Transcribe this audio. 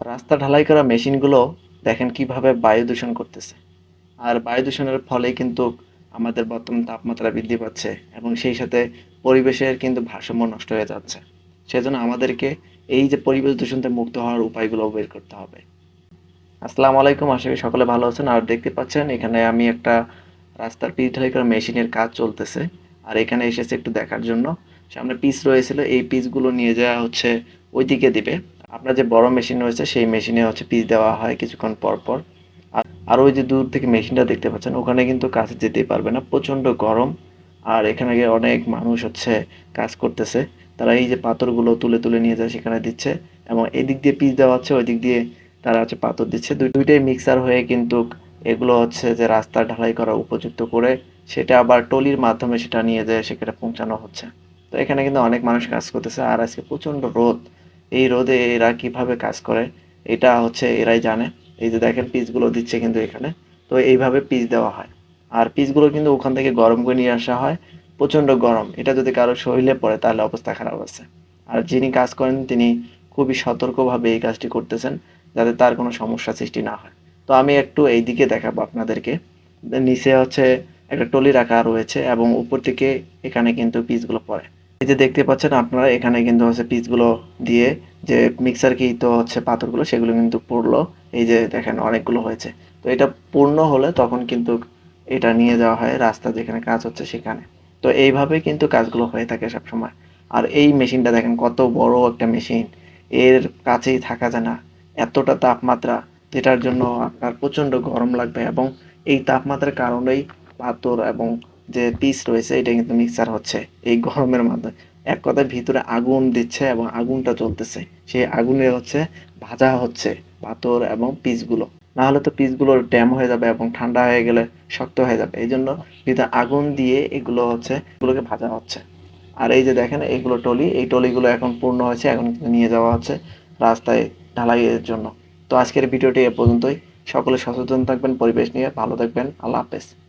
রাস্তা ঢালাই করা মেশিনগুলো দেখেন কীভাবে বায়ু দূষণ করতেছে। আর বায়ু দূষণের ফলে কিন্তু আমাদের বর্তমান তাপমাত্রা বৃদ্ধি পাচ্ছে এবং সেই সাথে পরিবেশের কিন্তু ভারসাম্য নষ্ট হয়ে যাচ্ছে। সেজন্য আমাদেরকে এই যে পরিবেশ দূষণ থেকে মুক্ত হওয়ার উপায়গুলো বের করতে হবে। আসসালামু আলাইকুম, আশা করি সকলে ভালো আছেন। আর দেখতে পাচ্ছেন, এখানে আমি একটা রাস্তার পিচ ঢালাই করা মেশিনের কাজ চলতেছে। আর এখানে এসেছে একটু দেখার জন্য। সামনে পিচ রয়েছিল, এই পিচগুলো নিয়ে যাওয়া হচ্ছে ওইদিকে দিবে। আপনার যে বড় মেশিন রয়েছে, সেই মেশিনে হচ্ছে পিচ দেওয়া হয় কিছুক্ষণ পর পর। আর ওই যে দূর থেকে মেশিনটা দেখতে পাচ্ছেন, ওখানে কিন্তু কাছে যেতেই পারবে না, প্রচণ্ড গরম। আর এখানে অনেক মানুষ হচ্ছে কাজ করতেছে। তারা এই যে পাথরগুলো তুলে তুলে নিয়ে যায় সেখানে দিচ্ছে এবং এদিক দিয়ে পিস দেওয়া হচ্ছে ওই দিক দিয়ে তারা হচ্ছে পাথর দিচ্ছে। দুই- দুইটাই মিক্সার হয়ে কিন্তু এগুলো হচ্ছে যে রাস্তা ঢালাই করা উপযুক্ত করে সেটা আবার টলির মাধ্যমে সেটা নিয়ে যায় সেখানে পৌঁছানো হচ্ছে। তো এখানে কিন্তু অনেক মানুষ কাজ করতেছে। আর আজকে প্রচণ্ড রোদ। এই রোদে এরা কীভাবে কাজ করে, এটা হচ্ছে এরাই জানে। এই যে দেখেন পিচগুলো দিচ্ছে কিন্তু এখানে। তো এইভাবে পিস দেওয়া হয়। আর পিসগুলো কিন্তু ওখান থেকে গরম করে নিয়ে আসা হয়। প্রচণ্ড গরম। এটা যদি কারও শরীরে পড়ে, তাহলে অবস্থা খারাপ আছে। আর যিনি কাজ করেন, তিনি খুবই সতর্কভাবে এই কাজটি করতেছেন, যাতে তার কোনো সমস্যা সৃষ্টি না হয়। তো আমি একটু এই দিকে দেখাবো আপনাদেরকে। নিচে হচ্ছে একটা টলি রাখা রয়েছে এবং উপর থেকে এখানে কিন্তু পিসগুলো পড়ে। এই যে দেখতে পাচ্ছেন আপনারা, এখানে কিন্তু হচ্ছে পিসগুলো দিয়ে যে মিক্সার তো হচ্ছে পাথরগুলো, সেগুলো কিন্তু পড়ল। এই যে দেখেন অনেকগুলো হয়েছে। তো এটা পূর্ণ হলে তখন কিন্তু এটা নিয়ে যাওয়া হয়, রাস্তা যেখানে কাজ হচ্ছে সেখানে। তো এইভাবে কিন্তু কাজগুলো হয়ে থাকে সবসময়। আর এই মেশিনটা দেখেন কত বড় একটা মেশিন। এর কাছেই থাকা যায় না। এতটা তাপমাত্রা, যেটার জন্য আপনার প্রচণ্ড গরম লাগবে এবং এই তাপমাত্রার কারণেই পাথর এবং যে পিস রয়েছে এটা কিন্তু মিক্সার হচ্ছে এই গরমের মাধ্যমে। এক কথায় ভিতরে আগুন দিচ্ছে এবং আগুনটা জ্বলতেছে। সেই আগুনে হচ্ছে ভাজা হচ্ছে পাথর এবং পিসগুলো না হলে তো পিসগুলো ড্যাম হয়ে যাবে এবং ঠান্ডা হয়ে গেলে শক্ত হয়ে যাবে। এই জন্য ভিতরে আগুন দিয়ে এগুলো হচ্ছে, এগুলোকে ভাজা হচ্ছে। আর এই যে দেখেন, এইগুলো টলি, এই টলিগুলো এখন পূর্ণ হয়েছে, এখন নিয়ে যাওয়া হচ্ছে রাস্তায় ঢালাইয়ের জন্য। তো আজকের ভিডিওটি এ পর্যন্তই। সকলে সচেতন থাকবেন, পরিবেশ নিয়ে ভালো থাকবেন। আল্লাহ হাফেজ।